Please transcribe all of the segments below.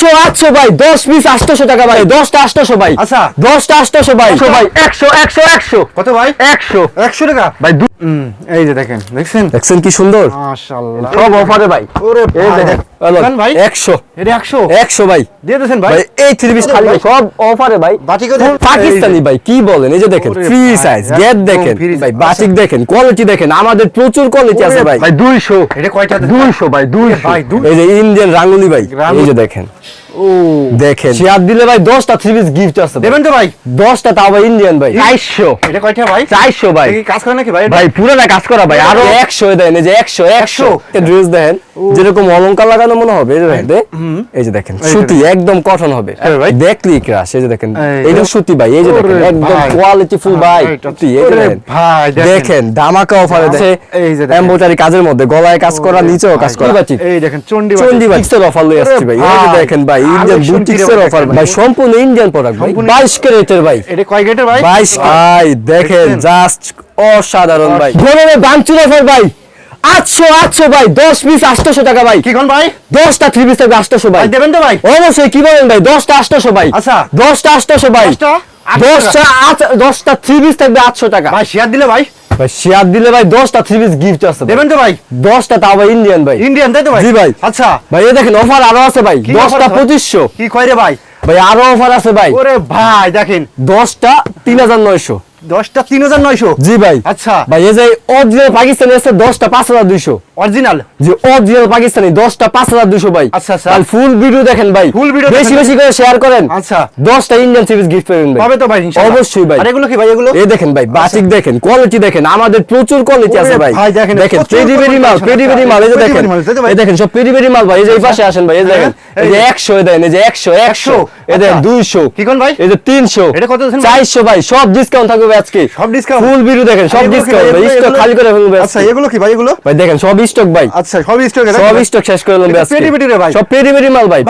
আটশো আটশো ভাই দশ পিস আটশো টাকা ভাই দশটা আটশো ভাই আচ্ছা। দশটা আটশো ভাই। একশো ভাই একশো একশো একশো। কত ভাই? একশো। একশো টাকা? ভাই দু- হুম, এই যে দেখেন দেখছেন? দেখছেন কি সুন্দর? সব অফারে ভাই। ওরে ভাই, দেখেন ভাই। একশো। এটা একশো। একশো ভাই। দিয়ে দিয়েছেন ভাই। ভাই এই থ্রি পিস খালি। ভাই। সব অফারে ভাই। বাটিকও পাকিস্তানি ভাই কি বলেন? এই যে দেখেন ফ্রি ভাই, সাইজ গেট দেখেন। ভাই বাটিক দেখেন কোয়ালিটি দেখেন আমাদের প্রচুর কোয়ালিটি আছে ভাই। ভাই, দুইশো। এটা কয়টা? দুইশো ভাই দুইশো। ভাই, দুই- এই যে ইন্ডিয়ান রাঙ্গুলি ভাই। এই যে দেখেন। ও। দেখেন। শেয়ার দিলে ভাই দশটা থ্রি পিস গিফট আছে দেবেন তো ভাই? দশটা তাও ভাই ইন্ডিয়ান ভাই। চারশো। এটা কয়টা ভাই? চারশো ভাই। কি কাজ করে নাকি ভাই? ভাই কাজ করা ভাই। আরও আরো- একশো দেন এই যে একশো একশো। 100 ড্রেস দেখেন যেরকম অলংকার লাগানো মনে হবে এই যে এই যে দেখেন সুতি একদম কটন হবে। হ্যাঁ ভাই। দেখলি ক্রাশ এই যে দেখেন। এইটা সুতি ভাই এই যে দেখেন একদম কোয়ালিটি ফুল ভাই হ্যাঁ, সুতি এই যে ভাই, দেখেন। ধামাকা অফারে আছে এই যে। এমব্রয়ডারি কাজের মধ্যে গলায় কাজ করা নিচেও কাজ করা। এই দেখেন চন্ডি চন্ডি বাটিক্সের অফার লই আসছি ভাই এই যে দেখেন ভাই। ইন্ডিয়ান বুটিক্সের অফার ভাই ভাই। সম্পূর্ণ ইন্ডিয়ান প্রোডাক্ট ভাই 22 ক্যারেটের ভাই। এটা কয় গেটের ভাই? 22 ভাই দেখেন জাস্ট অসাধারণ ভাই। গরমে বাঞ্চুর অফার ভাই। 800 800 ভাই 10 পিস 800 টাকা ভাই। কি ভাই? 10টা 3 পিস থাকবে 800 ভাই। দেবেন তো ভাই? অবশ্যই কি বলেন ভাই? 10টা 800 ভাই। আচ্ছা। 10টা 800 ভাই। 10টা 10টা 10টা 3 পিস থাকবে 800 টাকা। ভাই শেয়ার দিলে ভাই। ভাই শেয়ার দিলে ভাই 10টা 3 পিস গিফট আছে। দেবেন তো ভাই? 10টা তাও ভাই ইন্ডিয়ান ভাই। ইন্ডিয়ান তাই তো ভাই? জি ভাই। আচ্ছা। ভাই এই দেখেন অফার আরও আছে ভাই। কি 10টা 2500 কি কয় রে ভাই? ভাই আরও অফার আছে ভাই। ওরে ভাই দেখেন। 10টা 3900 দশটা তিন হাজার নয়শো? জি ভাই। আচ্ছা। ভাই এই যে অরিজিনাল পাকিস্তানি আছে 10টা 5200 অরিজিনাল যে অরিজিনাল পাকিস্তানি 10টা 5200 ভাই। আচ্ছা, আচ্ছা। আর ফুল ভিডিও দেখেন ভাই। Full video বেশি বেশি করে শেয়ার করেন। আচ্ছা। 10টা ইন্ডিয়ান সিরিজ গিফট পাবেন ভাই। পাবে তো ভাই ইনশাআল্লাহ। অবশ্যই ভাই। আর এগুলো কি ভাই এগুলো? এই দেখেন ভাই বাটিক দেখেন কোয়ালিটি দেখেন আমাদের প্রচুর কোয়ালিটি আছে ভাই। ভাই, দেখেন, দেখেন পেডিবেরি মাল পেডিবেরি মাল এই যে দেখেন? এই দেখেন সব পেডিবেরি মাল ভাই এই যে এই পাশে আসেন ভাই এই দেখেন। এই যে 100 এই দেন এই যে 100 100 এই দেখেন আচ্ছা। 200 কি কোন ভাই? এই যে 300 এটা কত ভাই? 400 ভাই সব ডিসকাউন্ট থাকবে আজকে। সব discount? ফুল ভিডিও দেখেন সব ডিসকাউন্ট? ভাই স্টক খালি করে ফেলবে আচ্ছা এগুলো কি ভাই এগুলো? ভাই দেখেন সব স্টক ভাই। আচ্ছা সব স্টক সব স্টক শেষ করে পেটি পেটি রে ভাই। সব মাল ভাই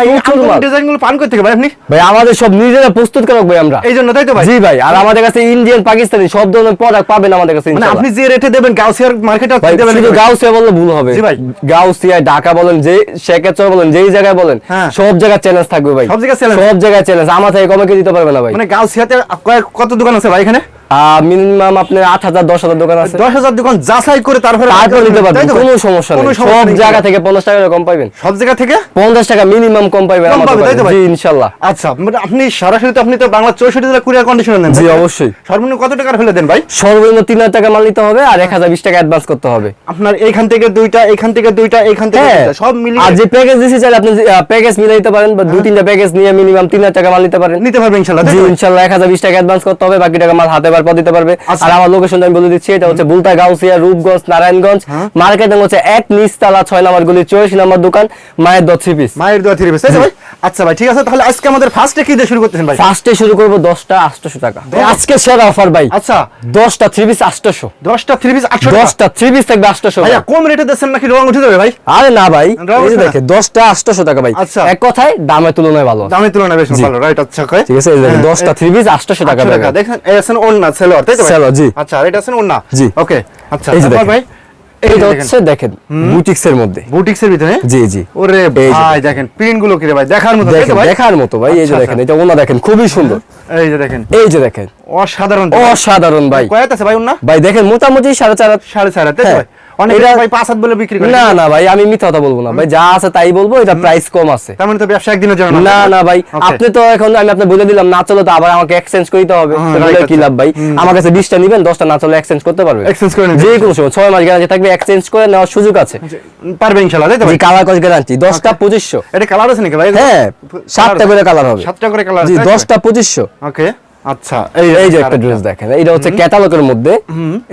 ডিজাইনগুলো পান করতে ভাই আপনি? ভাই আমাদের সব নিজেরা প্রস্তুত ভাই আমরা। এই জন্য তাই তো ভাই? জি ভাই আর আমাদের কাছে ইন্ডিয়ান পাকিস্তানি সব ধরনের প্রোডাক্ট পাবেন আমাদের কাছে মানে আপনি যে রেটে দেবেন গাউসিয়ার মার্কেটে ভাই দেবেন শুধু গাউসিয়া বললে ভুল হবে। জি ভাই। গাউসিয়া ঢাকা বলেন যে শেখাচর বলেন যেই জায়গায় বলেন হ্যাঁ। সব জায়গায় চ্যালেঞ্জ থাকবে ভাই। সব জায়গায় challenge? সব জায়গায় চ্যালেঞ্জ আমার থেকে কমে দিতে পারবে না ভাই? মানে গাউসিয়াতে কত দোকান আছে ভাই এখানে? মিনিমাম আপনার আট হাজার দশ হাজার দোকান আছে। দশ হাজার দোকান যাচাই করে তারপরে তারপর নিতে পারবেন? কোনো সমস্যা নেই। সব জায়গা থেকে পঞ্চাশ টাকা কম পাইবেন। সব জায়গা থেকে? পঞ্চাশ টাকা মিনিমাম কম পাইবেন কম আমার পাবে, তাই তো দোকানে। ভাই? জি ইনশাল্লাহ। আচ্ছা মানে আপনি সরাসরি তো আপনি তো বাংলা চৌষট্টি জেলা কুরিয়ার কন্ডিশনে নেন জি অবশ্যই। সর্বনিম্ন কত টাকার হলে দেন ভাই? সর্বনিম্ন তিন হাজার টাকা মাল নিতে হবে আর এক হাজার বিশ টাকা অ্যাডভান্স করতে হবে। আপনার এইখান থেকে দুইটা এইখান থেকে দুইটা এইখান থেকে হ্যাঁ। সব মিলিয়ে। আর যে প্যাকেজ দিছি চাইলে আপনি প্যাকেজ মিলে দিতে পারেন বা দুই তিনটা প্যাকেজ নিয়ে মিনিমাম তিন হাজার টাকা মাল নিতে পারেন। নিতে পারবেন ইনশাল্লাহ জি ইনশাল্লাহ এক হাজার বিশ টাকা অ্যাডভান্স করতে হবে বাকি টাকা মাল হাতে বার পর দিতে পারবে। আচ্ছা। আর আমার লোকেশনটা আমি বলে দিচ্ছি এটা হচ্ছে বুলতা গাউসিয়া রূপগঞ্জ নারায়ণগঞ্জ। হ্যাঁ। মার্কেটিং হচ্ছে এক নিচতলা ছয় নাম্বার গুলি চৌরাশি নাম্বার দোকান মায়ের দশ থ্রি পিস। মায়ের দোয়া থ্রি পিস। ভাই আচ্ছা ভাই ঠিক আছে তাহলে আজকে আমাদের ফার্স্টে কি দিয়ে শুরু করতেছেন ভাই? ফার্স্টে শুরু করব দশটা আটশোশো টাকা। আজকে সেরা অফার ভাই। আচ্ছা। দশটা থ্রি পিস আটশোশো দশটা থ্রি পিস আটশো দশটা থ্রি পিস থাকবে আটশোশো ভাইয়া কম রেটে দিচ্ছেন নাকি রং উঠে যাবে ভাই? আরে না ভাই এই দেখে দশটা আটশোশো টাকা ভাই। আচ্ছা। এক কথায় দামের তুলনায় ভালো। দামের তুলনায় বেশ ভালো রাইট আচ্ছা কয় ঠিক আছে এই দেখেন হ্যাঁ, দশটা থ্রি পিস আটশোশো টাকা 800 টাকা। দেখেন এই আছেন ওন্না তাই তো জি। আচ্ছা আর এটা আছেন ওন্না জি। ওকে আচ্ছা এই যে দেখেন। ভাই? এটা হচ্ছে দেখেন বুটিক্স এর মধ্যে। বুটিক্স এর ভিতরে? জি জি। ওরে ভাই দেখেন। প্রিন্টগুলো কি রে ভাই? দেখার মতো ভাই? দেখার মতো ভাই এই যে আচ্ছা, দেখেন আচ্ছা। এটা ওনা দেখেন খুবই সুন্দর। এই যে দেখেন। এই যে দেখেন। অসাধারণ অসাধারণ ভাই। কয়াত আছে ভাই ওনা ভাই দেখেন মোটামুটি সাড়ে চার হাত। সাড়ে চার হাত, তাই তো হ্যাঁ। ভাই? অনেক এটা- ভাই পাঁচ হাত বলে বিক্রি করে। না না ভাই আমি মিথ্যা কথা বলব না। ভাই যা আছে তাই বলব এটা প্রাইস কম আছে। তার মানে তো ব্যবসা একদিনের জন্য না? না ভাই আপনি তো এখন আমি আপনাকে বলে দিলাম না চলো তো আবার আমাকে এক্সচেঞ্জ করতে হবে। তো বলে right, কি আচ্ছা। লাভ ভাই? আমার কাছে বিশটা নিবেন দশটা না চলে এক্সচেঞ্জ করতে পারবে। Exchange করে যে কোনো সময় মাস গ্যারান্টি থাকবে এক্সচেঞ্জ করে নেওয়ার সুযোগ আছে। পারবে ইনশাআল্লাহ তাই তো ভাই? কালার কস গ্যারান্টি দশটা পঁচিশশো। এটা কালার আছে নাকি ভাই? হ্যাঁ সাতটা করে কালার হবে। সাতটা করে কালার জি পঁচিশশো। ওকে আচ্ছা এই যে একটা ড্রেস দেখেন এটা হচ্ছে ক্যাটালগের মধ্যে।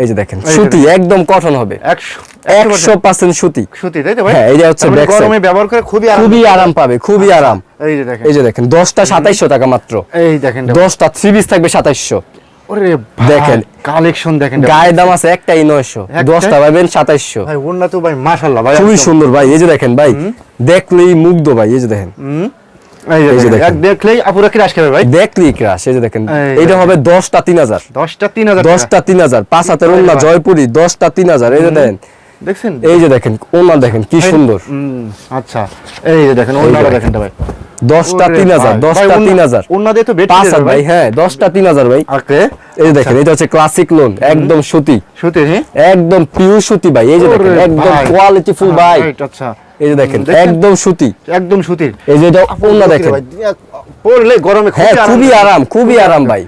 এই যে দেখেন সুতি একদম কটন হবে। একশো একশো পার্সেন্ট। সুতি। সুতি তাই তো ভাই? হ্যাঁ, এইটা হচ্ছে মানে গরমে ব্যবহার করে খুবই আরাম খুবই আরাম পাবে খুবই আরাম। এই যে দেখেন। এই যে দেখেন দশটা সাতাইশশো টাকা মাত্র। এই দেখেন দশটা থ্রি পিস থাকবে সাতাইশশো। ওরে দেখেন। কালেকশন দেখেন গায়ের দাম আছে একটাই নয়শো। একটাই? দশটা পাবেন সাতাইশশো। ভাই ওন্না তো ভাই মাশাআল্লাহ ভাই খুবই সুন্দর ভাই এই যে দেখেন ভাই দেখলেই মুগ্ধ ভাই এই যে দেখেন। দেখলেই আপুরা কি রাশ খাবে ভাই। দেখলেই ক্রাশ এই যে দেখেন। এইটা হবে দশটা তিন হাজার। দশটা তিন হাজার দশটা তিন হাজার। পাঁচ হাতের ওন্না জয়পুরি দশটা তিন হাজার। এই যে দেখেন। দেখছেন? এই যে দেখেন ওন্না দেখেন কি সুন্দর। আচ্ছা। এই যে দেখেন ওন্নাটা দেখেন। ভাই। দশটা তিন হাজার দশটা তিন হাজার। ওনাদের তো বেড পাঁচ ভাই। হ্যাঁ দশটা তিন হাজার ভাই। এই দেখেন এটা হচ্ছে ক্লাসিক লোন একদম সুতি। সুতি হ্যাঁ একদম পিওর সুতি ভাই। এই যে দেখেন একদম কোয়ালিটি ফুল ভাই। আচ্ছা। এই যে দেখেন? একদম সুতি। একদম সুতির এই যে এটা ওন্না দেখেন। পরলে গরমে হ্যাঁ খুবই আরাম। খুবই আরাম ভাই।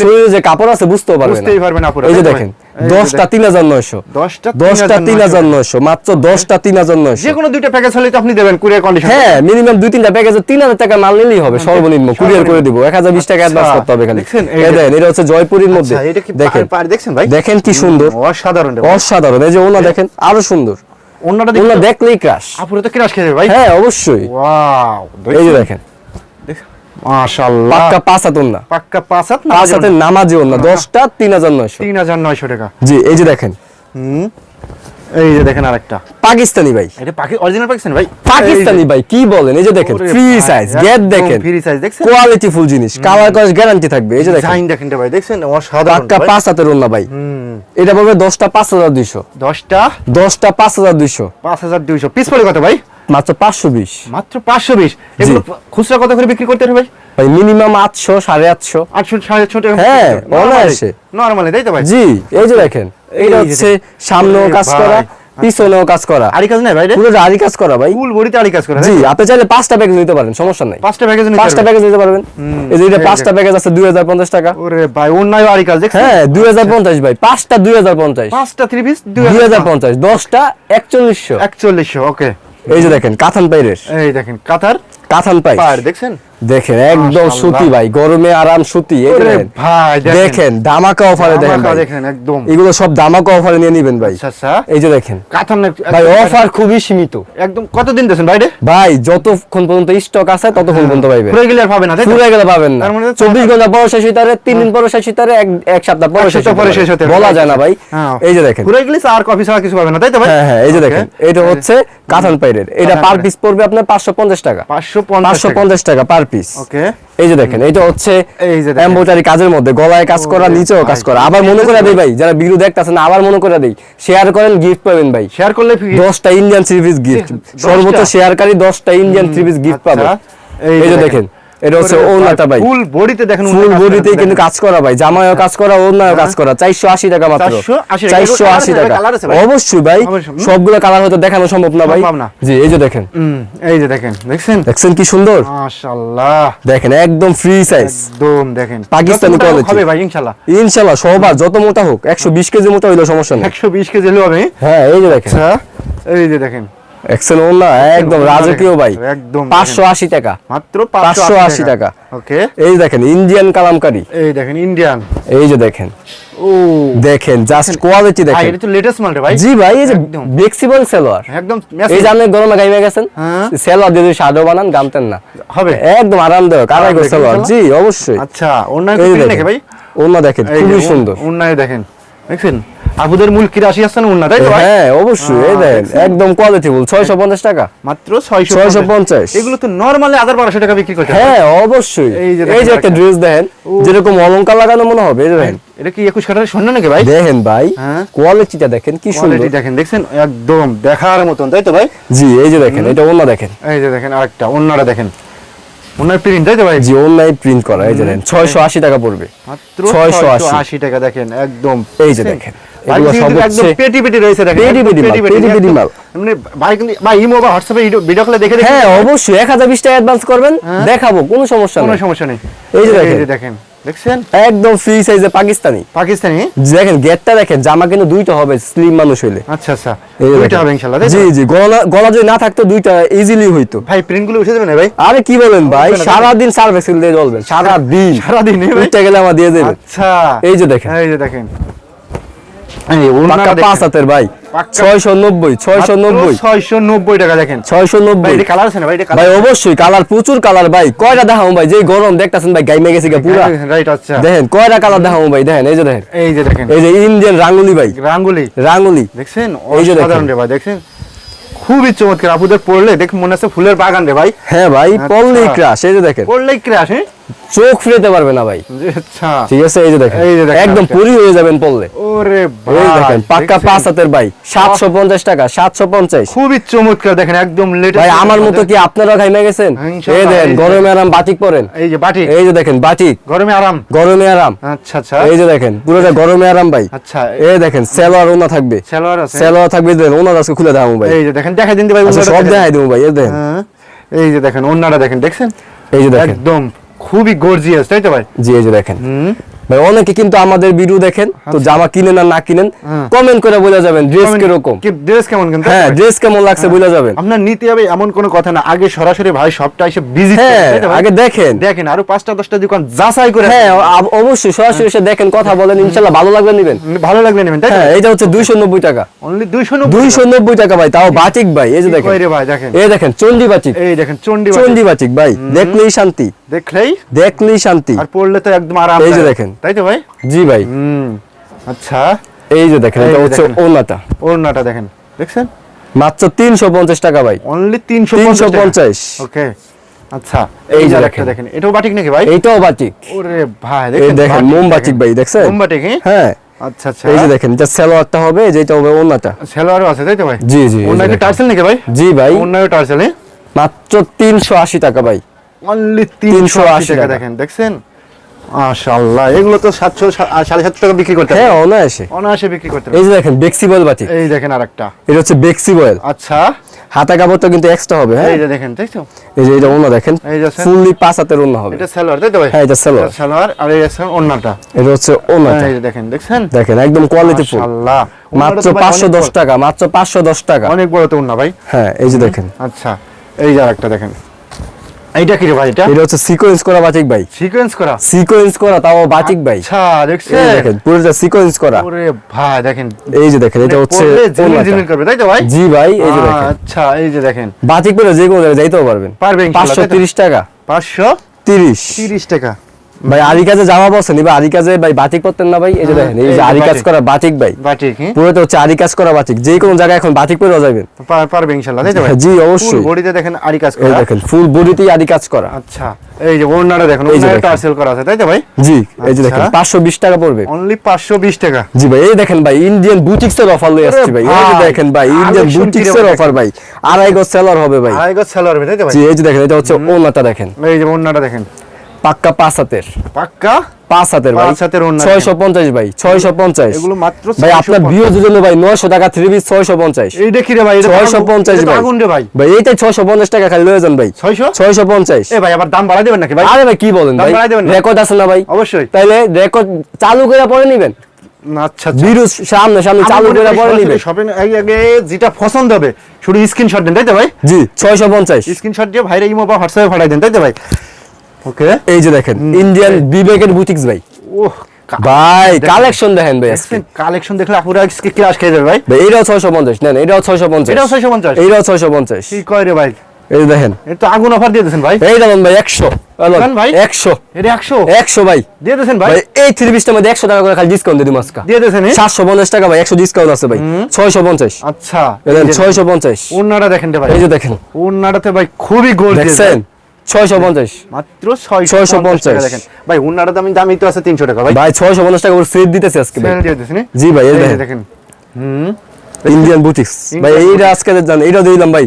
শরীরে যে কাপড় আছে বুঝতেও পারবেন বুঝতেই পারবে এই যে দেখেন। দশটা তিন হাজার নয়শো। দশটা তিন হাজার নয়শো। মাত্র দশটা তিন হাজার নয়শো। যে কোনো দুইটা প্যাকেজ হলে তো আপনি দেবেন কুরিয়ার কন্ডিশন হ্যাঁ মিনিমাম দুই তিনটা প্যাকেজে তিন হাজার টাকা মাল নিলেই হবে সর্বনিম্ন কুরিয়ার করে দিব। এক হাজার বিশ টাকা অ্যাডভান্স আচ্ছা, করতে হবে খালি দেখেন এটা হচ্ছে জয়পুরীর মধ্যে। আচ্ছা দেখেন। দেখছেন ভাই? দেখেন কি সুন্দর। অসাধারণ অসাধারণ। এই যে ওনা দেখেন আরও সুন্দর। অন্যটা ওনা দেখুন দেখলেই ক্রাশ আপুরে তো ক্রাশ খেয়ে ভাই। হ্যাঁ অবশ্যই। ওয়াও এই যে দেখেন। মাশাআল্লাহ। পাক্কা পাঁচ হাত ওনা পাক্কা পাঁচ হাত পাঁচ হাতের নামাজি ওনা দশটা তিন হাজার নয়শো। তিন হাজার নয়শো টাকা। জি এই যে দেখেন। হুম। এই যে দেখেন আরেকটা। পাকিস্তানি ভাই। এটা পাকি অরিজিনাল পাকিস্তান ভাই? পাকিস্তানি ভাই কি বলেন? এই যে দেখেন ফ্রি সাইজ দেখেন। ফ্রি সাইজ দেখছেন? কোয়ালিটি ফুল জিনিস কালার করার গ্যারান্টি থাকবে। এই যে দেখেন। ডিজাইন দেখেন ভাই দেখছেন? অসাধারণ পাক্কা পাঁচ হাতের ওনা ভাই। এটা পড়বে দশটা পাঁচ হাজার দুইশো। দশটা? দশটা পাঁচ হাজার দুইশো। পাঁচ হাজার দুইশো। পিস পড়ে কত ভাই? মাত্র পাঁচশো বিশ। মাত্র পাঁচশো বিশ। খুচরা কত করে বিক্রি করতে হবে ভাই? মিনিমাম আটশো সাড়ে আটশো। আটশো সাড়ে আটশো টাকা। হ্যাঁ, অনায়াসে। নর্মালি তাই তো ভাই? জি এই যে দেখেন এই এটা হচ্ছে। সামনেও কাজ করা পিছনেও কাজ করা। কাজ নাই ভাই পুরো আড়ি কাজ করা ভাই। ফুল বডিতে কাজ করে জি আপনি চাইলে পাঁচটা প্যাকেজ নিতে পারেন সমস্যা নাই। পাঁচটা প্যাকেজ পাঁচটা প্যাকেজ নিতে পারবেন। এই যে এটা পাঁচটা প্যাকেজ আছে দুই হাজার পঞ্চাশ টাকা। ওরে ভাই অন্যায় আড়ি কাজ দেখছেন? হ্যাঁ দুই হাজার পঞ্চাশ ভাই পাঁচটা দুই হাজার পঞ্চাশ। পাঁচটা থ্রি পিস দুই হাজার পঞ্চাশ। দশটা একচল্লিশশো। একচল্লিশশো ওকে এই যে দেখেন কাথান পাইরের এই দেখেন কাতার কাথান পাই দেখছেন? দেখেন একদম সুতি ভাই গরমে আরাম সুতি দেখেন। ধামাকা অফারে দেখেন একদম। এগুলো সব ধামাকা অফারে নিয়ে নিবেন ভাই। আচ্ছা আচ্ছা। এই যে দেখেন। ভাই অফার খুবই সীমিত। একদম কতদিন ভাই ভাই যতক্ষণ পর্যন্ত স্টক আছে ততক্ষণ পর্যন্ত পাইবেন পুরো গেলে আর পাবে না পুরো গেলে পাবেন না। চব্বিশ ঘণ্টা পরে শেষ হইতে পারে তিন দিন পরে শেষ হইতে পারে এক- সপ্তাহ পরে শেষ পরে শেষ হতে বলা যায় না ভাই। হ্যাঁ। এই যে দেখেন। পুরো গেলে আর কফি ছাড়া কিছু পাবে না তাই তো ভাই? হ্যাঁ হ্যাঁ এই যে দেখেন। এটা হচ্ছে কাঁথান পাইরের। এটা পার পিস পড়বে আপনার পাঁচশো পঞ্চাশ টাকা। পাঁচশো পঞ্চাশ পাঁচশো পঞ্চাশ টাকা পার পিস ওকে। এই যে দেখেন এটা হচ্ছে দেখেন। কাজের মধ্যে গলায় কাজ করা নিচেও কাজ করা। আবার মনে করে দেই ভাই যারা ভিডিও দেখতাছেন আবার মনে করে দেই শেয়ার করেন গিফট পাবেন ভাই। শেয়ার করলে ফি- দশটা ইন্ডিয়ান থ্রি গিফট? সর্বোচ্চ শেয়ারকারী দশটা ইন্ডিয়ান থ্রি গিফট পাবে। এই যে দেখেন এটা হচ্ছে ওনাটা ভাই ফুল বডিতে দেখেন ফুল করা কিন্তু কাজ করা ভাই জামায়ও কাজ করা ওনায়ও কাজ করা চারশো আশি টাকা মাত্র। 480 টাকা। অবশ্যই ভাই সবগুলো কালার হয়তো দেখানো সম্ভব না ভাই। জি এই যে দেখেন। এই যে দেখেন দেখছেন? দেখছেন কি সুন্দর? মাশাআল্লাহ দেখেন একদম ফ্রি সাইজ একদম দেখেন। পাকিস্তানি quality। হবে ভাই ইনশাআল্লাহ ইনশাল্লাহ সবার যত মোটা হোক একশো বিশ কেজি মোটা হইলেও সমস্যা নেই। 120 কেজি হলে হবে। হ্যাঁ এই যে দেখেন। আচ্ছা এই যে দেখেন। এক্সেল ওনা একদম রাজকীয় ভাই। একদম পাঁচশো আশি টাকা। মাত্র 580 580 টাকা। ওকে। এই দেখেন ইন্ডিয়ান কালামকারি। এই দেখেন ইন্ডিয়ান এই যে দেখেন। ও। দেখেন জাস্ট কোয়ালিটি দেখেন। এটা তো লেটেস্ট মাল ভাই। জি ভাই এই যে ফ্লেক্সিবল সেলোয়ার একদম এই massive। গরমে গাইমে গেছেন হ্যাঁ। সেলোয়ার যদি শাড়ো বানান গামতেন না। হবে। একদম আরামদায়ক গো সেলোয়ার জি অবশ্যই। আচ্ছা দেখেন ভাই? ওনা দেখেন খুবই সুন্দর। দেখেন। দেখছেন? আবুদের মূল কি রাশি আসছে না উন্না তাই তো হ্যাঁ অবশ্যই এই আহ, দেখেন একদম কোয়ালিটিফুল ছয়শো পঞ্চাশ টাকা। মাত্র 650 650 এগুলো তো নরমালি হাজার বারোশো টাকা বিক্রি করতে হ্যাঁ। অবশ্যই। এই যে দেখেন একটা। ড্রেস দেখেন যেরকম অলংকার লাগানো মনে হবে এই দেখেন। এটা কি একুশ কাটার স্বর্ণ নাকি ভাই? দেখেন ভাই হ্যাঁ। কোয়ালিটিটা দেখেন কি সুন্দর। কোয়ালিটি দেখেন দেখছেন? একদম দেখার মতন তাই তো ভাই? জি এই যে দেখেন এটা অন্য দেখেন। এই যে দেখেন আরেকটা অন্যটা দেখেন। অন্যার প্রিন্ট তাই তো ভাই? জি অনলাইন প্রিন্ট করা এই যে দেখেন ছয়শো আশি টাকা পড়বে। মাত্র 680 আশি। টাকা দেখেন একদম। এই যে দেখেন। এগুলো সব হচ্ছে পেটি পেটি রয়েছে দেখেন পেটি পেটি মাল, পেটি পেটি মাল। মানে ভাই ভাই ইমো বা হোয়াটসঅ্যাপে ভিডিও কলে দেখে হ্যাঁ অবশ্যই এক হাজার বিশ টাকা অ্যাডভান্স করবেন হ্যাঁ। দেখাবো কোনো সমস্যা কোনো সমস্যা নেই। এই যে দেখেন। দেখেন দেখছেন? একদম ফ্রি সাইজে পাকিস্তানি। পাকিস্তানি? দেখেন গেটটা দেখেন জামা কিন্তু দুইটা হবে স্লিম মানুষ হইলে। আচ্ছা আচ্ছা দুইটা হবে ইনশাআল্লাহ জি জি গলা গলা যদি না থাকতো দুইটা ইজিলি হইতো। ভাই প্রিন্টগুলো উঠে যাবে না ভাই? আরে কি বলেন ভাই হবে না, সারাদিন সার্ভ এক্সেল দিয়ে চলবে সারাদিন সারাদিন। এই ভাই। উঠতে গেলে আমার দিয়ে দেবে। আচ্ছা। এই যে দেখেন। এই যে দেখেন। পাঁচ হাতের ভাই ছয়শো নব্বই ছয়শো নব্বই। মাত্র 690 টাকা দেখেন। ছয়শো নব্বই। কালার আছে না ভাই? ভাই অবশ্যই কালার প্রচুর কালার ভাই। কয়টা দেখাবো ভাই? যেই গরম দেখতাছেন ভাই গাইমে গেছে পুরা। রাইট আচ্ছা। দেখেন কয়টা কালার দেখাবো ভাই? দেখেন এই যে দেখেন। এই যে দেখেন। এই যে ইন্ডিয়ান রাঙ্গুলি ভাই। রাঙ্গুলি। রাঙ্গুলি। দেখছেন? এই যে দেখেন। ভাই দেখছেন? খুবই চমৎকার। আপুদের পড়লে দেখ মনে আছে ফুলের বাগান রে ভাই। হ্যাঁ ভাই আচ্ছা। পল্লি ক্রাশ এই যে দেখেন। পড়লেই ক্রাশ হ্যাঁ? চোখ ফিরেতে পারবে না ভাই আচ্ছা ঠিক আছে এই যে দেখেন এই যে দেখেন একদম পুরি হয়ে যাবেন পড়লে ওরে ভাই দেখেন পাক্কা পাঁচ হাতের ভাই সাতশো পঞ্চাশ টাকা সাতশো পঞ্চাশ খুবই চমৎকার দেখেন একদম লেটেস্ট ভাই আমার মতো কি আপনারা খাইমে গেছেন এই দেখেন গরমে আরাম বাটিক পরেন এই যে বাটি এই যে দেখেন বাটিক গরমে আরাম গরমে আরাম আচ্ছা আচ্ছা এই যে দেখেন পুরোটা গরমে আরাম ভাই আচ্ছা এই দেখেন সেলোয়ার ওনা থাকবে সালোয়ার আছে সেলোয়ার থাকবে দেখেন ওনার আজকে খুলে দেখাবো ভাই এই যে দেখেন দেখাই দিন ভাই আচ্ছা সব দেখাই দেবো ভাই এই দেখেন হ্যাঁ, এই যে দেখেন অন্যটা দেখেন দেখছেন এই যে দেখেন একদম খুবই গর্জিয়াস তাই তো ভাই? জি এই যে দেখেন। হুম। ভাই অনেকে কিন্তু আমাদের ভিডিও দেখেন তো জামা কিনেন আর না কিনেন হ্যাঁ। কমেন্ট করে বলে যাবেন ড্রেস কীরকম। কি ড্রেস কেমন কিন্তু? হ্যাঁ ড্রেস কেমন লাগছে বলে যাবেন। আপনার নিতে হবে এমন কোনো কথা না। আগে সরাসরি ভাই সবটা এসে বিজি হ্যাঁ আগে দেখেন। দেখেন আরও পাঁচটা দশটা দোকান যাচাই করে হ্যাঁ অবশ্যই সরাসরি এসে দেখেন কথা বলেন ইনশাল্লাহ ভালো লাগবে নিবেন। ভালো লাগবে নেবেন তাই হ্যাঁ এটা হচ্ছে দুইশো নব্বই টাকা। অনলি দুইশো দুইশো নব্বই টাকা ভাই তাও বাটিক ভাই এই যে দেখেন। রে ভাই দেখেন। এই দেখেন চন্ডি বাটিক। এই দেখেন চন্ডি চন্ডি বাটিক ভাই দেখলেই শান্তি। দেখলেই? দেখলেই শান্তি। আর পড়লে তো একদম আরাম এই যে দেখেন। তাই তো ভাই? জি ভাই। হুম আচ্ছা। এই যে দেখেন এটা হচ্ছে দেখেন। ওড়নাটা। দেখেন। দেখছেন? মাত্র তিনশো পঞ্চাশ টাকা ভাই। অনলি তিনশো তিনশো পঞ্চাশ। ওকে আচ্ছা। এই যে যে দেখেন। দেখেন দেখেন। এটাও বাটিক নাকি ভাই? এইটাও বাটিক। ওরে ভাই এই দেখেন মোম বাটিক ভাই দেখছেন? মোম বাটিক হ্যাঁ? আচ্ছা আচ্ছা। এই যে দেখেন এটা সালোয়ারটা হবে যেটা হবে সেলোয়ারও আছে তাই তো ভাই? জি জি টার্সেল নাকি ভাই? জি ভাই। টার্সেল মাত্র তিনশো আশি টাকা ভাই। অনলি 380 তিনশো আশি টাকা টাকা। দেখেন দেখছেন? মাশাআল্লাহ এগুলো তো সাতশো সাড়ে সাতশো টাকা বিক্রি করতে হ্যাঁ। অনায়াসে। অনায়াসে বিক্রি করতে এই। যে দেখেন বেক্সিবল বাটিক এই দেখেন আরেকটা। এটা হচ্ছে বেক্সিবল আচ্ছা। হাতা কাপড়টা কিন্তু এক্সট্রা হবে হ্যাঁ? এই যে দেখেন তো? এই যে এটা ওনা দেখেন এই যে ফুললি পাঁচ হাতের ওনা হবে। এটা সেলোয়ার তাই তো ভাই? হ্যাঁ এটা সালোয়ার। সেলোয়ার আর এই আছে ওন্নাটা এটা হচ্ছে ওনাটা এই যে দেখেন দেখছেন? দেখেন একদম কোয়ালিটি ফুল মাশাআল্লাহ। মাত্র ওন্নাটা তো ভাই পাঁচশো অনেক দশ বড়। টাকা মাত্র পাঁচশো দশ টাকা। অনেক বড় তো ওন্না ভাই। হ্যাঁ এই যে দেখেন। আচ্ছা এই যে আরেকটা দেখেন। এইটা কি রে ভাই এটা? এটা হচ্ছে সিকোয়েন্স করা বাচিক ভাই। সিকোয়েন্স করা? সিকোয়েন্স করা তাও বাচিক ভাই। আচ্ছা দেখছেন? দেখেন পুরোটা সিকোয়েন্স করা। ওরে ভাই দেখেন। এই যে দেখেন এটা হচ্ছে পরলে জিমিল জিমিল করবে তাই তো ভাই? জি ভাই এই যে দেখেন। আচ্ছা এই যে দেখেন। বাচিক করে যে কোনো জায়গায় যাইতেও পারবেন। পারবে ইনশাআল্লাহ, পাঁচশো তিরিশ টাকা। পাঁচশো তিরিশ। তিরিশ টাকা। ভাই আরি কাজে জামা বসেন এবার আরি কাজে ভাই বাটিক করতেন না ভাই? এই যে হ্যাঁ, দেখেন এই যে আরি কাজ করা বাটিক ভাই। বাটিক হ্যাঁ পুরোটা হচ্ছে আরি কাজ করা বাটিক। যে কোনো জায়গায় এখন বাটিক পরে যাবেন। পারবে ইনশাল্লাহ তাই তো ভাই? জি অবশ্যই। বডিতে দেখেন আরি কাজ করা। দেখেন ফুল বডিতেই আরি কাজ করা। আচ্ছা এই যে ওড়নাটা দেখেন ওড়নাটা টার্সেল করা আছে তাই তো ভাই? জি এই যে আচ্ছা। দেখেন পাঁচশো বিশ টাকা পড়বে। অনলি পাঁচশো বিশ টাকা। জি ভাই এই দেখেন ভাই ইন্ডিয়ান বুটিক্স এর অফার লই আসছি ভাই। এই যে দেখেন ভাই ইন্ডিয়ান এর অফার ভাই। আড়াই গজ সেলার হবে ভাই। আড়াই গজ সেলোয়ার তাই তো ভাই? জি এই যে দেখেন এটা হচ্ছে ওনাটা দেখেন। এই যে ওড়নাটা দেখেন। পাক্কা পাঁচ হাতের। পাক্কা? পাঁচ হাতের ভাই। হাতের ছয়শো পঞ্চাশ ভাই ছয়শো পঞ্চাশ। এগুলো মাত্র ভাই আপনার বিয়ের জন্য ভাই নয়শো টাকা থ্রি পিস ছয়শো পঞ্চাশ। এইটা কি রে ভাই? ছয়শো পঞ্চাশ ভাই। ভাই। ভাই এইটাই ছয়শো পঞ্চাশ টাকা খালি লয়ে যান ভাই। ছয়শো? ছয়শো পঞ্চাশ। এ ভাই আবার দাম বাড়াই দেবেন নাকি ভাই? আরে ভাই কি বলেন ভাই? বাড়াই দেবেন না? রেকর্ড আছে না ভাই? অবশ্যই। তাইলে রেকর্ড চালু করে পরে নিবেন। আচ্ছা আচ্ছা। সামনে সামনে চালু করে পরে নিবেন। শপিং আগে যেটা পছন্দ হবে শুধু স্ক্রিনশট দেন তাই তো ভাই? জি ছয়শো পঞ্চাশ। স্ক্রিনশট দিয়ে ভাইরা ইমো বা হোয়াটসঅ্যাপে পাঠাই দেন তাই তো ভাই? ওকে? এই যে দেখেন ইন্ডিয়ান বিবেকের বুটিক্স ভাই। ওহ ভাই কালেকশন দেখেন ভাই কালেকশন দেখলে আপুরা আজকে ক্লাস খেয়ে যাবে ভাই। ভাই এইটাও ছয়শো পঞ্চাশ নেন এটাও ছয়শো পঞ্চাশ। এটাও ছয়শো পঞ্চাশ? এইটাও কি কয় রে ভাই? এই দেখেন। এটা আগুন অফার দিয়ে দিয়েছেন ভাই। এই দেখুন ভাই একশো। দেন ভাই। একশো। এটা একশো? একশো ভাই। দিয়ে দিয়েছেন ভাই? ভাই এই থ্রি পিসটার মধ্যে একশো টাকা করে খালি ডিসকাউন্ট দিয়ে দিয়েছেন এ? সাতশো পঞ্চাশ টাকা ভাই একশো ডিসকাউন্ট আছে ভাই। ছয়শো পঞ্চাশ। আচ্ছা। ছয়শো পঞ্চাশ। ওন্নাটা দেখেন ভাই। এই যে দেখেন। ওন্নাটাতে ভাই খুবই গর্জিয়াস দেখছেন? ছয়শো পঞ্চাশ। মাত্র ছয়শো 650 পঞ্চাশ টাকা দেখেন। ভাই ওন্নাটা দামি দামি তো আছে তিনশো টাকা ভাই। ভাই ছয়শো পঞ্চাশ টাকা করে ফ্রি দিতেছে আজকে ভাই? জি ভাই এই দেখেন। হুম। ইন্ডিয়ান বুটিক্স ভাই এইটা আজকে জান এইটাও দিলাম ভাই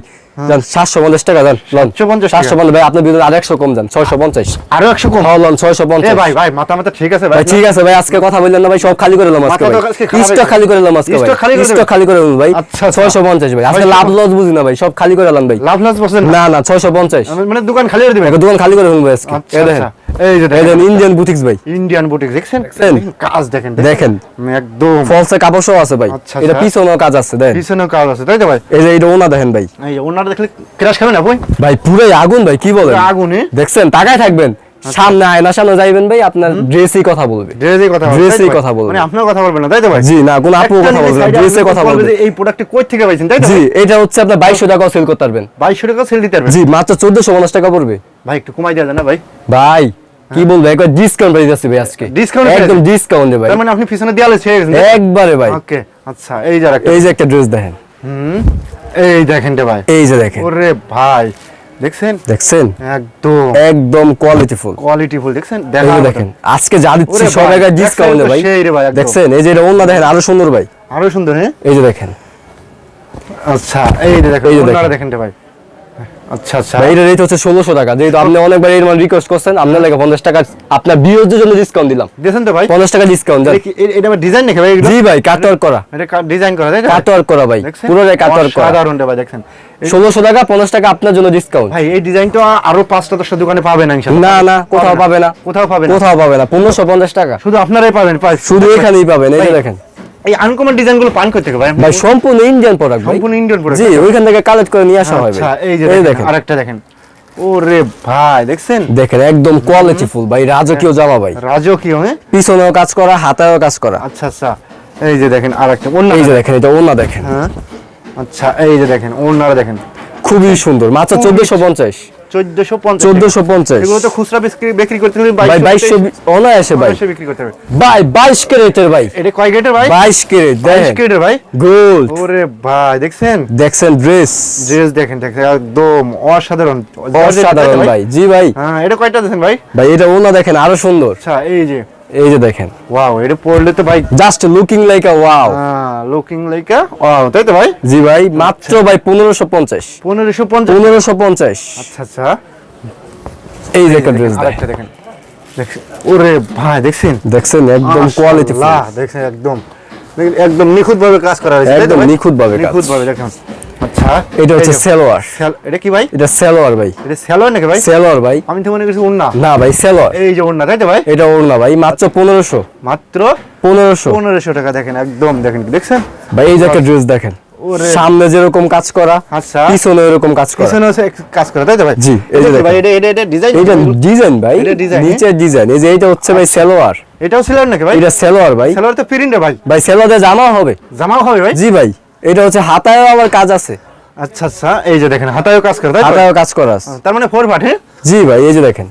জান সাতশো পঞ্চাশ টাকা জান লন। 750 টাকা। সাতশো পঞ্চাশ ভাই আপনার বিরুদ্ধে আর একশো কম যান ছয়শো পঞ্চাশ। আরও একশো কম? হ্যাঁ লন ছয়শো এ ভাই ভাই মাথা মাথা ঠিক আছে ভাই। ভাই ঠিক আছে ভাই আজকে কথা বললেন না ভাই সব খালি করে আজকে মাথা ভাই। তো আজকে খারাপ স্টক খালি করে দিলাম আজকে ভাই। খালি করে স্টক খালি করে দিলাম ভাই। আচ্ছা, আচ্ছা। ছয়শো পঞ্চাশ ভাই। আজকে লাভ লস বুঝি না ভাই সব খালি করে দিলাম ভাই। লাভ লাভ বসেন না। না না ছয়শো পঞ্চাশ। মানে দোকান খালি করে দিবেন? দোকান খালি করে ফেলব আজকে। আচ্ছা এই দেখেন। আচ্ছা। এই যে এই দেখেন দেখেন ইন্ডিয়ান বুটিক্স ভাই। ইন্ডিয়ান বুটিক দেখছেন? দেখছেন? কাজ দেখেন দেখেন। একদম। ফলসে কাপড় সহ আছে ভাই। আচ্ছা, এটা। পিছনেও কাজ আছে দেন পিছনেও কাজ আছে তাই তো ভাই? এই যে এটা ওনা দেখেন ভাই। এই যে দেখলে ক্রাশ খাবে না বই ভাই পুরাই আগুন ভাই কি বলেন? আগুনে দেখছেন? তাকায় থাকবেন। সামনে আয়না সামনে যাইবেন ভাই আপনার ড্রেসই কথা বলবে। ড্রেসেই কথা বলবে? কথা বলবে। মানে আপনার কথা বলবেন না তাই তো ভাই? জি না কোন আপু কথা বলবে ড্রেসে কথা বলবে যে এই প্রোডাক্টটি কই থেকে পাইছেন তাই তো জি এটা হচ্ছে আপনার বাইশশো টাকা সেল করতে পারবেন। বাইশশো টাকা সেল দিতে পারবেন? জি মাত্র চোদ্দশো পঞ্চাশ টাকা পড়বে। ভাই একটু কমাই দেওয়া যায় না ভাই? ভাই কি বলব? একবার ডিসকাউন্ট পেয়ে যাচ্ছে ভাই আজকে। পেয়ে একদম? ডিসকাউন্টে ভাই। তার মানে আপনি পিছনে দেয়ালে ছেড়ে গেছেন। একবারে ভাই। ওকে আচ্ছা এই একটা এই যে একটা ড্রেস দেখেন। হুম এই দেখেন ভাই। এই যে দেখেন। ওরে ভাই দেখছেন? দেখছেন? একদম। একদম কোয়ালিটিফুল কোয়ালিটি ফুল দেখছেন দেখেন আজকে যা দিচ্ছি সব জায়গায় ডিসকাউন্টে ভাই। দেখছেন? এই যে এটা অন্য দেখেন আরও সুন্দর ভাই। আরও সুন্দর হ্যাঁ? এই যে দেখেন। আচ্ছা এই যে দেখেন এই যে ওনারা দেখেন। ভাই। আচ্ছা আচ্ছা। ভাই রেট হচ্ছে ষোলোশো টাকা। যেহেতু আপনি অনেকবার এর মানে রিকোয়েস্ট করছেন আপনার লাগে পঞ্চাশ টাকা আপনার বিয়োজের জন্য ডিসকাউন্ট দিলাম। দেখেন তো ভাই? পঞ্চাশ টাকা ডিসকাউন্ট এটা কি- এ- এটা আমার ডিজাইন নাকি ভাই জি ভাই কাটওয়ার্ক করা। এটা ডিজাইন করা তাই তো? করা ভাই পুরোটাই কাটওয়ার্ক করা। ভাই দেখছেন? ষোলোশো টাকা পঞ্চাশ টাকা আপনার জন্য ডিসকাউন্ট ভাই এই ডিজাইন তো আরও পাঁচটা দশটা দোকানে পাবে না না না কোথাও পাবে না। কোথাও পাবে না। কোথাও পাবে না। পনেরোশো পঞ্চাশ টাকা। শুধু আপনারাই পাবেন শুধু এখানেই পাবেন এই দেখেন। এই আনকমন ডিজাইনগুলো পান করতে ভাই। ভাই সম্পূর্ণ ইন্ডিয়ান প্রোডাক্ট ভাই। সম্পূর্ণ ইন্ডিয়ান প্রোডাক্ট জি ওইখান থেকে কালেক্ট করে নিয়ে আসা হবে। আচ্ছা এই যে দেখেন আরেকটা দেখেন। ওরে ভাই দেখছেন? দেখেন একদম কোয়ালিটি ফুল ভাই রাজকীয় জামা ভাই। রাজকীয় হ্যাঁ? পিছনেও কাজ করা হাতায়ও কাজ করা। আচ্ছা আচ্ছা। এই যে দেখেন আরেকটা অন্য এই যে দেখেন। এটা ওনা দেখেন। হ্যাঁ? আচ্ছা এই যে দেখেন ওনারা দেখেন। খুবই সুন্দর মাত্র খুবই চোদ্দশো পঞ্চাশ চোদ্দশো পঞ্চাশ চোদ্দশো পঞ্চাশ। এগুলো তো খুচরা বিক্রি বিক্রি করতে হলে ভাই বাইশশো অনায়াসে ভাই। বিক্রি করতে হবে। ভাই বাইশ ক্যারেটের ভাই। এটা কয় ভাই? ক্যারেট ভাই? গোল্ড ওরে ভাই দেখছেন? দেখছেন ড্রেস ড্রেস দেখেন দেখেন একদম অসাধারণ। অসাধারণ ভাই। জি ভাই। হ্যাঁ এটা কয়টা দেখেন ভাই? ভাই এটা ওনা দেখেন আরও সুন্দর। আচ্ছা এই যে। এই যে দেখেন। ওয়াও এটা পড়লে তো ভাই just looking like a wow looking like wow তাই তো ভাই? জি ভাই মাত্র ভাই পনেরোশো পঞ্চাশ। পনেরোশো পঞ্চাশ? পনেরোশো পঞ্চাশ। আচ্ছা আচ্ছা। এই যে একটা ড্রেস দেখেন ওরে ভাই দেখছেন? দেখছেন একদম কোয়ালিটি দেখছেন একদম। একদম নিখুঁত ভাবে কাজ করা হয়েছে একদম? নিখুঁতভাবে দেখেন। আচ্ছা এটা হচ্ছে সেলোয়ার। এটা কি ভাই? এটা সেলোয়ার ভাই। এটা সেলোয়ার নাকি ভাই? সেলোয়ার ভাই। আমি তো মনে করছি না ভাই সেলোয়ার। এই যে ওড়না তাই তো ভাই? এটা ভাই মাত্র পনেরোশো। মাত্র টাকা দেখেন একদম দেখেন দেখছেন? ভাই এই জ্যাকেট একটা ড্রেস দেখেন। সামনে যেরকম কাজ করা আচ্ছা। পিছনে এরকম কাজ করা। পিছনে কাজ করে তাই তো ভাই? জি, এই এটা যে ভাই এটা এটা এটা ডিজাইন এইটা ডিজাইন ভাই এটা design, ডিজাইন এই যে এটা হচ্ছে ভাই সেলোয়ার। এটাও সেলোয়ার নাকি ভাই? এটা সেলোয়ার ভাই। সেলোয়ার তো প্রিন্ট ভাই। ভাই সেলোয়ারে জামা হবে। জামাও হবে ভাই? জি ভাই এটা হচ্ছে হাতায়ও আবার কাজ আছে। আচ্ছা আচ্ছা এই যে দেখেন হাতায়ও কাজ করে তাই তো? হাতায়ও কাজ করা আছে। তার মানে ফোর পাঠে জি ভাই এই যে দেখেন।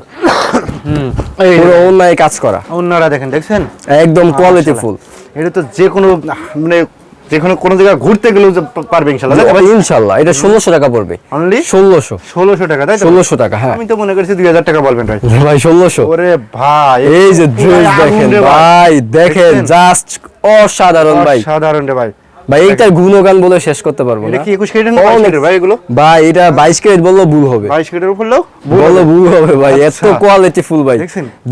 এই পুরো অন্যায় কাজ করা। অন্যরা দেখেন দেখছেন? একদম কোয়ালিটি ফুল এটা তো যে কোনো মানে যে কোনো জায়গায় ঘুরতে গেলেও যে পারবে ইনশাল্লাহ ইনশাআল্লাহ ইনশাল্লাহ। এটা ষোলোশো টাকা পড়বে। অনলি ষোলোশো। ষোলোশো টাকা তাই তো? ষোলোশো টাকা হ্যাঁ। আমি তো মনে করেছি দুই হাজার টাকা বলবেন ভাই। ভাই ষোলোশো। ওরে ভাই এই যে ড্রেস দেখেন ভাই। দেখেন জাস্ট অসাধারণ ভাই। সাধারণ রে ভাই। ভাই গুণগান বলে শেষ করতে পারব না। কি একুশ কেটের না ভাই এগুলো? ভাই এটা বাইশ ক্যারেট বললেও ভুল হবে। বাইশ কেটের উপর লোক বললে ভুল হবে ভাই এত আচ্ছা। কোয়ালিটি ফুল ভাই?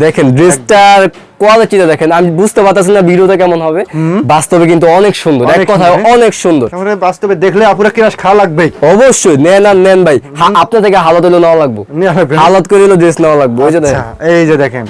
দেখেন ড্রেসটার কোয়ালিটিটা দেখেন আমি বুঝতে পারতেছি না ভিডিওতে কেমন হবে। বাস্তবে কিন্তু অনেক সুন্দর এক অনেক কথায় সুন্দর, হ্যাঁ? অনেক সুন্দর। তারপরে বাস্তবে দেখলে আপুরা কিরাস খাওয়া লাগবে? অবশ্যই নেন আর নেন ভাই। আপনার থেকে হালত হলে নেওয়া লাগবে। হালত করে হলো ড্রেস নেওয়া লাগবে ওই যে দেখেন। আচ্ছা, এই যে দেখেন।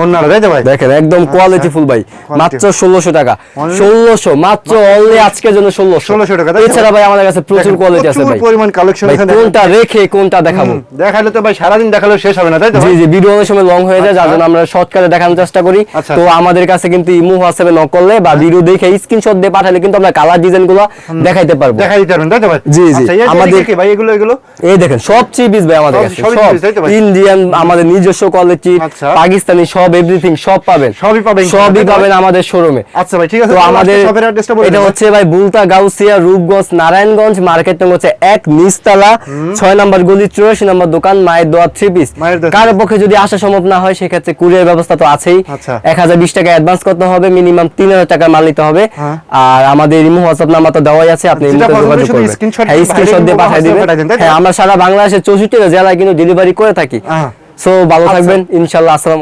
অন্যরা তাই তো ভাই? দেখেন একদম কোয়ালিটি ফুল ভাই। মাত্র ষোলোশো টাকা। Only- ষোলোশো মাত্র অনলি আজকের জন্য ষোলোশো। 1600 টাকা, এছাড়া ভাই আমাদের কাছে প্রচুর কোয়ালিটি আছে ভাই। পরিমাণ কালেকশন এখানে কোনটা রেখে কোনটা দেখাবো? দেখালে তো ভাই সারাদিন দেখালেও শেষ হবে না তাই তো জি জি ভিডিও অনেক সময় লং হয়ে যায় যার। জন্য আমরা শর্টকাটে দেখানোর চেষ্টা করি। তো। আমাদের কাছে কিন্তু ইমো হোয়াটসঅ্যাপে নক করলে বা ভিডিও দেখে স্ক্রিনশট দিয়ে পাঠালে কিন্তু আমরা কালার ডিজাইনগুলো দেখাইতে পারব। দেখাই পারবেন তাই তো ভাই? জি, জি। আচ্ছা, এই আমাদের- কি ভাই এগুলো এগুলো। এই দেখেন সব থ্রি পিস ভাই আমাদের কাছে সব? ইন্ডিয়ান আমাদের নিজস্ব কোয়ালিটি আচ্ছা। পাকিস্তানি সব এভরিথিং সব পাবেন। সবই পাবেন সবই? পাবেন আমাদের শোরুমে আচ্ছা ভাই ঠিক আছে তো আমাদের শপের অ্যাড্রেসটা এটা হচ্ছে ভাই বুলতা গাউসিয়া রূপগঞ্জ নারায়ণগঞ্জ মার্কেট নং হচ্ছে এক নিচতলা ছয় নম্বর গলি চুরাশি নম্বর দোকান মায়ের দোয়া থ্রি পিস কারও পক্ষে যদি আসা সম্ভব না হয় সেক্ষেত্রে কুরিয়ার ব্যবস্থা তো আছেই। আচ্ছা। এক হাজার বিশ টাকা অ্যাডভান্স করতে হবে মিনিমাম তিন হাজার টাকা মাল নিতে হবে। হ্যাঁ। আর আমাদের ইমো হোয়াটসঅ্যাপ নাম্বার তো দেওয়াই আছে আপনি ইমোতে যোগাযোগ করবেন। হ্যাঁ স্ক্রিনশট দিয়ে পাঠিয়ে দিবেন? হ্যাঁ আমরা সারা বাংলাদেশের চৌষট্টি জেলায় কিন্তু ডেলিভারি করে থাকি। হ্যাঁ। সো ভালো থাকবেন ইনশাল্লাহ আসসালাম